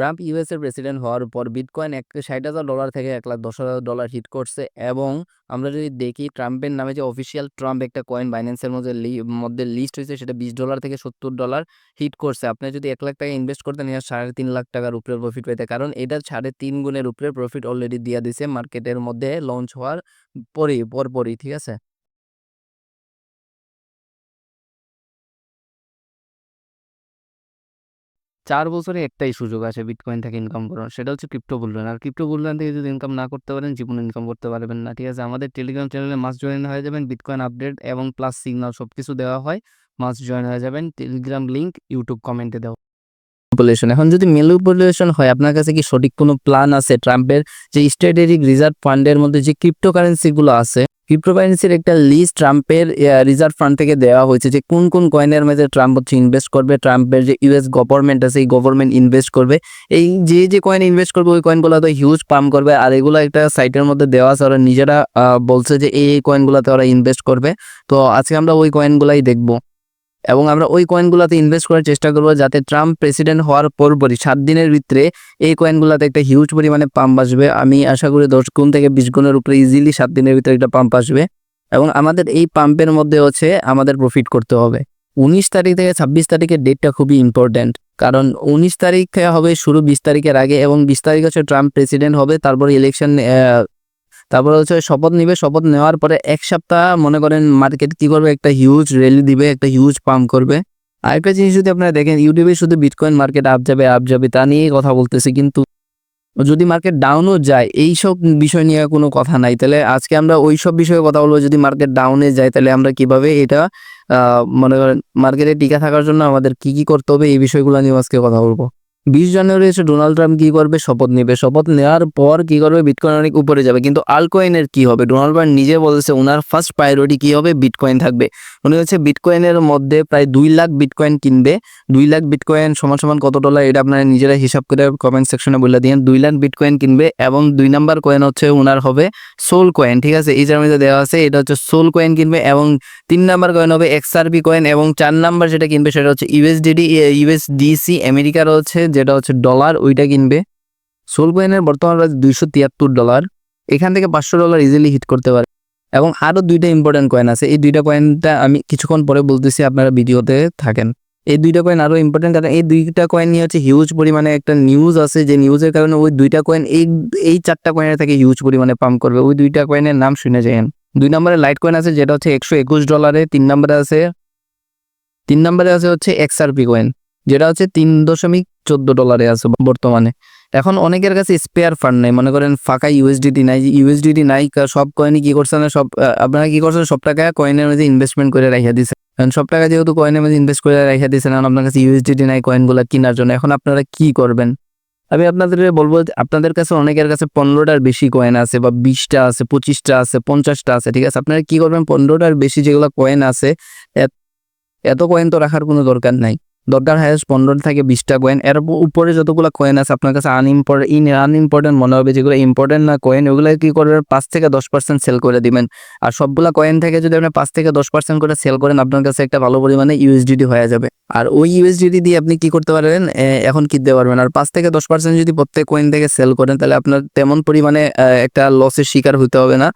Trump US এর president হওয়ার পর বিটকয়েন এক ষাট হাজার ডলার থেকে এক লাখ দশ হাজার ডলার হিট করছে এবং আমরা যদি দেখি ট্রাম্পের নামে যে অফিসিয়াল ট্রাম্প একটা কয়েন বাইন্যান্সের মধ্যে মধ্যে লিস্ট হয়েছে সেটা বিশ ডলার থেকে সত্তর ডলার হিট করছে। আপনি যদি এক লাখ টাকা ইনভেস্ট করতেন, এটা সাড়ে তিন লাখ টাকার উপরে প্রফিট পেতে। কারণ এটা সাড়ে তিন গুণের উপরে প্রফিট অলরেডি দিয়ে দিছে। মার্কেটের মধ্যে লঞ্চ হওয়ার পরেই, পরপরই, ঠিক আছে? চার বছরে একটাই সুযোগ আছে বিটকয়েন থেকে ইনকাম করার, সেটা হচ্ছে ক্রিপ্টো বুলরুন আর ক্রিপ্টো বুলরুন থেকে যদি ইনকাম না করতে পারেন, জীবনে ইনকাম করতে পারবেন না। ঠিক আছে, আমাদের টেলিগ্রাম চ্যানেলে মাস জয়েন হয়ে যাবেন বিটকয়েন আপডেট এবং প্লাস সিগনাল সব কিছু দেওয়া হয়, মাস জয়েন হয়ে যাবেন। টেলিগ্রাম লিঙ্ক ইউটিউব কমেন্টে দেওয়া। ম্যানিপুলেশন এখন যদি ম্যানিপুলেশন হয়, আপনার কাছে কি সঠিক কোনো প্ল্যান আছে? ট্রাম্পের যে স্ট্র্যাটেজিক রিজার্ভ ফান্ডের মধ্যে যে ক্রিপ্টোকারেন্সিগুলো আছে? ক্রিপ্টোকারেন্সির একটা লিস্ট ট্রাম্পের রিজার্ভ ফান্ড থেকে দেওয়া হয়েছে যে কোন কোন কয়েনের মধ্যে ট্রাম্প হচ্ছে ইনভেস্ট করবে ট্রাম্পের যে ইউএস গভর্নমেন্ট আছে, এই গভর্নমেন্ট ইনভেস্ট করবে। এই যে যে কয়েন ইনভেস্ট করবে, ওই কয়েনগুলো তো হিউজ পাম্প করবে আর এগুলো একটা সাইটের মধ্যে দেওয়া আছে। ওরা নিজেরা বলছে যে এই কয়েনগুলোতে ওরা ইনভেস্ট করবে। তো আজকে আমরা ওই কয়েনগুলাই দেখব। এবং আমরা ওই কয়েনগুলোতে ইনভেস্ট করার চেষ্টা করব যাতে ট্রাম্প প্রেসিডেন্ট হওয়ার পরপরই সাত দিনের ভিতরে এই কয়েনগুলোতে একটা হিউজ পরিমাণে পাম্প আসবে। আমি আশা করি দশ গুণ থেকে বিশ গুণের উপরে ইজিলি সাত দিনের ভিতরে একটা পাম্প আসবে। এবং আমাদের এই পাম্পের মধ্যে হচ্ছে আমাদের প্রফিট করতে হবে। উনিশ তারিখ থেকে ছাব্বিশ তারিখের ডেটটা খুবই ইম্পর্ট্যান্ট কারণ উনিশ তারিখ হবে শুরু বিশ তারিখের আগে এবং বিশ তারিখ হচ্ছে ট্রাম্প প্রেসিডেন্ট হবে, তারপর ইলেকশন তারপর হচ্ছে শপথ নিবে, শপথ নেওয়ার পরে এক সপ্তাহ মনে করেন মার্কেট কি করবে? একটা হিউজ র্যালি দিবে, একটা হিউজ পাম্প করবে। আরেকটা জিনিস যদি আপনারা দেখেন ইউটিউবে শুধু বিটকয়েন মার্কেট আপ যাবে আপ যাবে, তা নিয়েই কথা বলতেছি। কিন্তু যদি মার্কেট ডাউনও যায় এই সব বিষয় নিয়ে কোনো কথা নাই। তাহলে আজকে আমরা ওই সব বিষয়ে কথা বলব। যদি মার্কেট ডাউনে যায়, তাহলে আমরা কীভাবে এটা মনে করেন মার্কেটে টিকা থাকার জন্য আমাদের কি কি করতে হবে, এই বিষয়গুলো নিয়ে আজকে কথা বলব। বিশ জানুয়ারি এসে ডোনাল্ড ট্রাম্প কি করবে? শপথ নেবে। শপথ নেওয়ার পর কি করবে? বিটকয়েন অনেক উপরে যাবে। কিন্তু আলকয়েনের কি হবে? ডোনাল্ড ট্রাম্প নিজে বলেছে ওনার ফার্স্ট প্রায়োরিটি কি হবে? বিটকয়েন থাকবে। উনি হচ্ছে বিটকয়েনের মধ্যে প্রায় দুই লাখ বিটকয়েন কিনবে। দুই লাখ বিটকয়েন সমান সমান কত ডলার এটা আপনারা নিজেরা হিসাব করে কমেন্ট সেকশনে বলে দিন দুই লাখ বিটকয়েন কিনবে এবং দুই নাম্বার কয়েন হচ্ছে ওনার হবে সোল কয়েন ঠিক আছে? এই জার্মিতে দেওয়া আছে, এটা হচ্ছে সোল কয়েন কিনবে এবং তিন নাম্বার কয়েন হবে এক্সআরপি কয়েন এবং চার নাম্বার যেটা কিনবে সেটা হচ্ছে ইউএসডিডি ইউএসডিসি আমেরিকার হচ্ছে যেটা হচ্ছে ডলার ওইটা কিনবে। সোল কয়েনের বর্তমান প্রাইস দুইশো তিয়াত্তর ডলার এখান থেকে পাঁচশো ডলার ইজিলি হিট করতে পারে। এবং আরও দুইটা ইম্পর্টেন্ট কয়েন আছে। এই দুইটা কয়েনটা আমি কিছুক্ষণ পরে বলতেছি, আপনারা ভিডিওতে থাকেন। এই দুইটা কয়েন আরও ইম্পর্টেন্ট কারণ এই দুইটা কয়েন নিয়ে হচ্ছে হিউজ পরিমাণে একটা নিউজ আছে। যে নিউজের কারণে ওই দুইটা কয়েন এই এই চারটা কয়েনের থেকে হিউজ পরিমাণে পাম্প করবে। ওই দুইটা কয়েনের নাম শুনে যান দুই নম্বরে লাইট কয়েন আছে, যেটা হচ্ছে একশো একুশ ডলারে তিন নম্বরে আছে, তিন নম্বরে আছে হচ্ছে এক্সআরপি কয়েন যেটা হচ্ছে তিন দশমিক চোদ্দ ডলারে আছে বর্তমানে। এখন অনেকের কাছে স্পেয়ার ফান্ড নাই। মনে করেন ফাঁকা ইউএসডিটি নাই। ইউএসডিটি নাই সব কয়েনই কি করছেন সব আপনারা কি করছেন? সব টাকা কয়েনের মধ্যে ইনভেস্টমেন্ট করে রাখিয়া দিচ্ছেন কারণ সব টাকা যেহেতু কয়েনের মধ্যে ইনভেস্ট করে রাখিয়া দিচ্ছেন এখন আপনার কাছে ইউএসডিটি নাই কয়েনগুলো কেনার জন্য, এখন আপনারা কি করবেন? আমি আপনাদের বলব আপনাদের কাছে অনেকের কাছে পনেরোটার বেশি কয়েন আছে বা বিশটা আছে, পঁচিশটা আছে, পঞ্চাশটা আছে, ঠিক আছে? আপনারা কি করবেন? পনেরোটার বেশি যেগুলো কয়েন আছে, এত- এত কয়েন তো রাখার কোনো দরকার নাই। দরকার হায়েস্ট পনেরো থেকে বিশটা কয়েন এর উপ- উপরে যতগুলো কয়েন আছে, আপনার কাছে আনইম্পর্টেন্ট ইন আনইম্পর্টেন্ট মনে হবে যেগুলো ইম্পর্টেন্ট না কয়েন ওগুলো কি করবেন পাঁচ থেকে দশ পার্সেন্ট সেল করে দিবেন। আর সবগুলা কয়েন থেকে যদি আপনি পাঁচ থেকে দশ পার্সেন্ট করে সেল করেন, আপনার কাছে একটা ভালো পরিমাণে ইউএসডিডি হয়ে যাবে। আর ওই ইউএসডিটি দিয়ে আপনি কি করতে পারবেন? এখন কিনতে পারবেন। আর পাঁচ থেকে দশ পার্সেন্ট যদি প্রত্যেক কয়েন থেকে সেল করেন, তাহলে আপনার তেমন পরিমাণে একটা লসের শিকার হতে হবে না।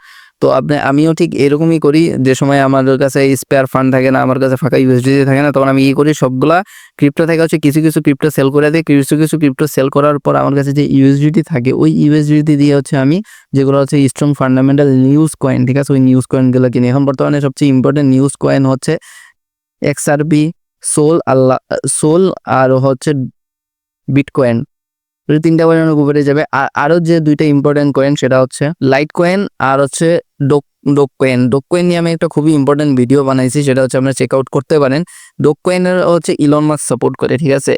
তো আপনি, আমিও ঠিক এরকমই করি যে সময় আমাদের কাছে স্পেয়ার ফান্ড থাকে না, আমার কাছে ফাঁকা ইউএসডিটি থাকে না, তখন আমি কি করি, সবগুলা ক্রিপ্টো থেকে হচ্ছে কিছু কিছু ক্রিপ্টো সেল করে দিই। কিছু কিছু ক্রিপ্টো সেল করার পর আমার কাছে যে ইউএসডিটি থাকে, ওই ইউএসডিটি দিয়ে হচ্ছে আমি যেগুলো হচ্ছে স্ট্রং ফান্ডামেন্টাল নিউজ কয়েন ঠিক আছে? ওই নিউজ কয়েনগুলো কিনি। এখন বর্তমানে সবচেয়ে ইম্পর্টেন্ট নিউজ কয়েন হচ্ছে এক্সআরবি সোল আল্লাহ সোল আর হচ্ছে বিটকয়েন তিনটা কয়েন উপরে যাবে, আর আরও যে দুইটা ইম্পর্টেন্ট কয়েন সেটা হচ্ছে লাইট কয়েন আর হচ্ছে ডোক ডোক কয়েন ডোক নিয়ে আমি একটা খুবই ইম্পর্টেন্ট ভিডিও বানাইছি, সেটা হচ্ছে আপনারা চেক আউট করতে পারেন। ডোক কয়েনের হচ্ছে ইলন মাস সাপোর্ট করে, ঠিক আছে?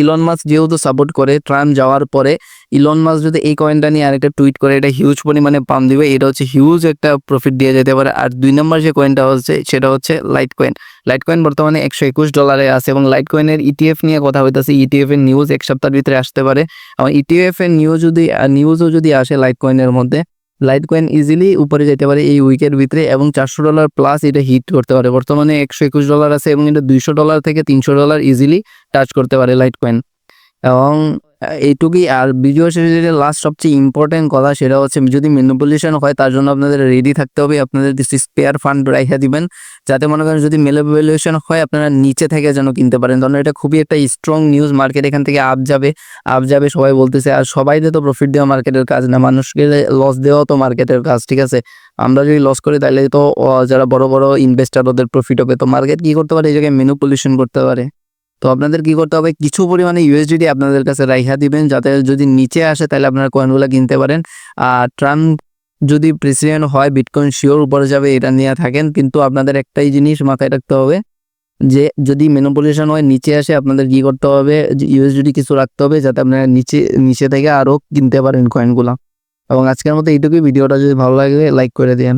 ইলন মাস যেহেতু সাপোর্ট করে ট্রাম্প যাওয়ার পরে ইলন মাস যদি এই কয়েনটা নিয়ে আরেকটা টুইট করে, এটা হিউজ পরিমাণে পাম দিবে, এটা হচ্ছে হিউজ একটা প্রফিট দিয়ে যেতে পারে। আর দুই নম্বর যে কয়েনটা হচ্ছে, সেটা হচ্ছে লাইট কয়েন লাইট কয়েন বর্তমানে একশো একুশ ডলারে আছে এবং লাইট কয়েনের ইটিএফ নিয়ে কথা হইতেছে ইটিএফ এর নিউজ এক সপ্তাহের ভিতরে আসতে পারে। এবং ইটিএফ এর নিউজ যদি নিউজও যদি আসে লাইট কয়েনের মধ্যে লাইট কয়েন ইজিলি উপরে যেতে পারে এই উইকের ভিতরে এবং চারশো ডলার প্লাস এটা হিট করতে পারে। বর্তমানে একশো একুশ ডলার আছে এবং এটা দুইশো ডলার থেকে তিনশো ডলার ইজিলি টাচ করতে পারে লাইট কয়েন এবং এইটুকুই। আর ভিডিও শেষে লাস্ট সবচেয়ে ইম্পর্টেন্ট কথা সেটা হচ্ছে যদি ম্যানিপুলেশন হয়, তার জন্য আপনাদের রেডি থাকতে হবে। আপনাদের স্পেয়ার ফান্ড রাইখা দিবেন। যাতে মনে করেন যদি ম্যানিপুলেশন হয়, আপনারা নিচে থেকে যেন কিনতে পারেন। কারণ এটা খুবই একটা স্ট্রং নিউজ মার্কেট এখান থেকে আপ যাবে। আপ যাবে, সবাই বলতেছে, আর সবাইতে তো প্রফিট দেওয়া মার্কেটের কাজ না। মানুষকে লস দেওয়াও তো মার্কেটের কাজ, ঠিক আছে? আমরা যদি লস করি তাহলে তো যারা বড় বড় ইনভেস্টার ওদের প্রফিট হবে। তো মার্কেট কি করতে পারে? এই জায়গায় ম্যানিপুলেশন করতে পারে। তো আপনাদের কি করতে হবে? কিছু পরিমাণে ইউএসডিটি আপনাদের কাছে রাইখা দিবেন, যাতে যদি নিচে আসে তাহলে আপনারা কয়েনগুলো কিনতে পারেন। আর ট্রাম্প যদি প্রেসিডেন্ট হয় বিটকয়েন শিওর উপরে যাবে, এটা নিয়ে থাকেন। কিন্তু আপনাদের একটাই জিনিস মাথায় রাখতে হবে, যে যদি মেনোপলিউশন হয়, নিচে আসে আপনাদের কি করতে হবে? ইউএসডিটি কিছু রাখতে হবে, যাতে আপনারা নিচে নিচে থেকে আরও কিনতে পারেন কয়েনগুলো এবং আজকের মতো এইটুকুই। ভিডিওটা যদি ভালো লাগে লাইক করে দিন